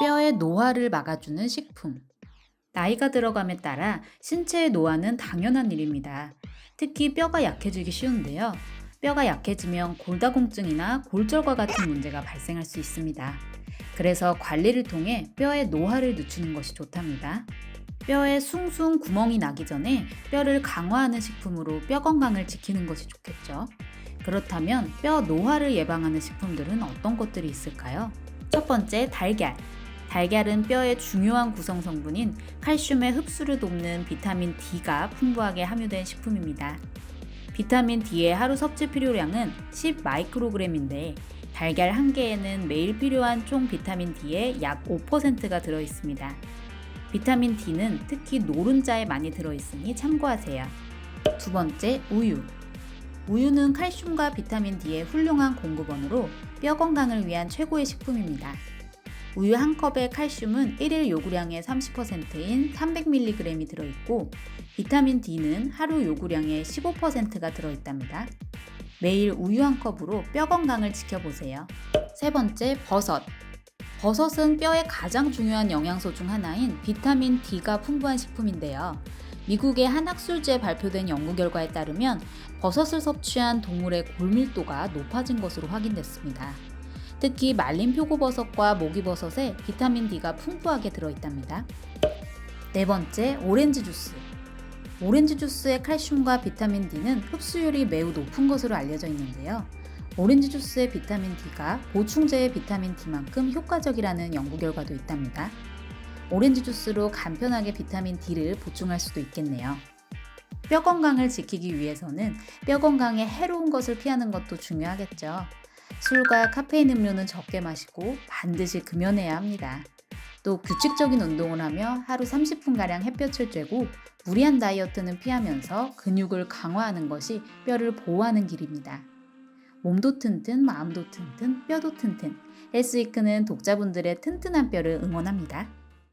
뼈의 노화를 막아주는 식품. 나이가 들어감에 따라 신체의 노화는 당연한 일입니다. 특히 뼈가 약해지기 쉬운데요. 뼈가 약해지면 골다공증이나 골절과 같은 문제가 발생할 수 있습니다. 그래서 관리를 통해 뼈의 노화를 늦추는 것이 좋답니다. 뼈에 숭숭 구멍이 나기 전에 뼈를 강화하는 식품으로 뼈 건강을 지키는 것이 좋겠죠. 그렇다면 뼈 노화를 예방하는 식품들은 어떤 것들이 있을까요? 첫 번째, 달걀. 달걀은 뼈의 중요한 구성 성분인 칼슘의 흡수를 돕는 비타민 D가 풍부하게 함유된 식품입니다. 비타민 D의 하루 섭취 필요량은 10 마이크로그램인데 달걀 한 개에는 매일 필요한 총 비타민 D의 약 5%가 들어 있습니다. 비타민 D는 특히 노른자에 많이 들어 있으니 참고하세요. 두 번째, 우유. 우유는 칼슘과 비타민 D의 훌륭한 공급원으로 뼈 건강을 위한 최고의 식품입니다. 우유 한 컵의 칼슘은 1일 요구량의 30%인 300mg이 들어있고 비타민 D는 하루 요구량의 15%가 들어있답니다. 매일 우유 한 컵으로 뼈 건강을 지켜보세요. 세 번째, 버섯. 버섯은 뼈의 가장 중요한 영양소 중 하나인 비타민 D가 풍부한 식품인데요. 미국의 한 학술지에 발표된 연구 결과에 따르면 버섯을 섭취한 동물의 골밀도가 높아진 것으로 확인됐습니다. 특히 말린 표고버섯과 모기버섯에 비타민 D가 풍부하게 들어있답니다. 네 번째, 오렌지 주스. 오렌지 주스의 칼슘과 비타민 D는 흡수율이 매우 높은 것으로 알려져 있는데요. 오렌지 주스의 비타민 D가 보충제의 비타민 D만큼 효과적이라는 연구 결과도 있답니다. 오렌지 주스로 간편하게 비타민 D를 보충할 수도 있겠네요. 뼈 건강을 지키기 위해서는 뼈 건강에 해로운 것을 피하는 것도 중요하겠죠. 술과 카페인 음료는 적게 마시고 반드시 금연해야 합니다. 또 규칙적인 운동을 하며 하루 30분가량 햇볕을 쬐고 무리한 다이어트는 피하면서 근육을 강화하는 것이 뼈를 보호하는 길입니다. 몸도 튼튼, 마음도 튼튼, 뼈도 튼튼. 헬스위크는 독자분들의 튼튼한 뼈를 응원합니다.